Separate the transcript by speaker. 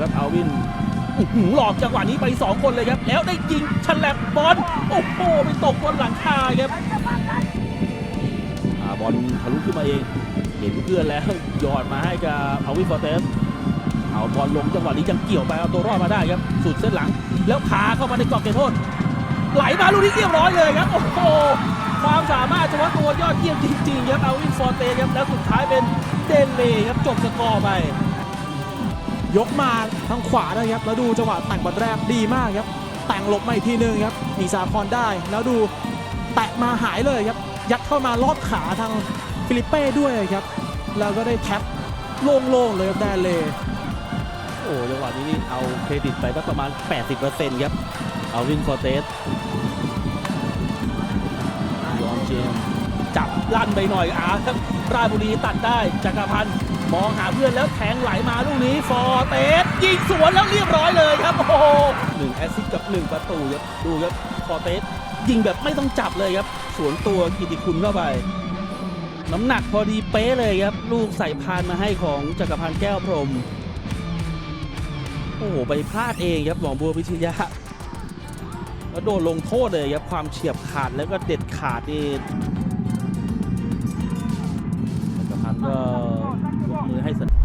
Speaker 1: ครับอาวินอื้อหือหลอกจังหวะนี้ไป 2 คนเลยครับ แล้วได้ยิงฉลับบอลโอ้โหไปตกบนหลังคาครับบอลทะลุขึ้นมาเอง เห็นเพื่อนแล้วยอดมาให้กับอาวินฟอร์เตสเอาบอลลงจังหวะนี้ยังเกี่ยวไปเอาตัวรอดมาได้ครับสุดเส้นหลัง แล้วพาเข้ามาในกรอบเขตโทษไหลมาลูกนี้เรียบร้อยเลยครับโอ้โหความสามารถเฉพาะตัวยอดเยี่ยมจริงๆครับเอาวินฟอร์เตครับแล้วสุดท้ายเป็นเดนเล่ครับจบสกอร์ไป
Speaker 2: ยกมาทางขวานะครับแล้วดูจังหวะแต่งบอลแรกดีมากครับแต่งหลบมาอีกทีหนึงครับมีซาพรได้ แล้วดูแตะมาหายเลยครับยัดเข้ามาลอดขาทางฟิลิปเป้ด้วยครับแล้วก็ได้แท็บโล่งๆเลยครับแดนเล
Speaker 1: โอ้จังหวะนี้นี่เอาเครดิตไปสักประมาณ 80%ครับเอาวินฟอร์เตสยอนเจมส์จับลั่นไปหน่อยอาครับราชบุรีตัดได้จักรพันธ์ มองหาเพื่อนแล้วแทงไหลมาลูกนี้ฟอร์เตสยิงสวนแล้วเรียบร้อยเลยครับโอ้โหหนึ่งแอสซิสกับหนึ่งประตูครับดูครับฟอร์เตสยิงแบบไม่ต้องจับเลยครับ สวนตัวกิติคุณเข้าไป น้ำหนักพอดีเป๊ะเลยครับ ลูกใส่พานมาให้ของจักรพันธ์แก้วพรมโอ้โหไปพลาดเองครับหนองบัวพิชยะแล้วโดนลงโทษเลยครับความเฉียบขาดแล้วก็เด็ดขาดนี่ มือให้สัญ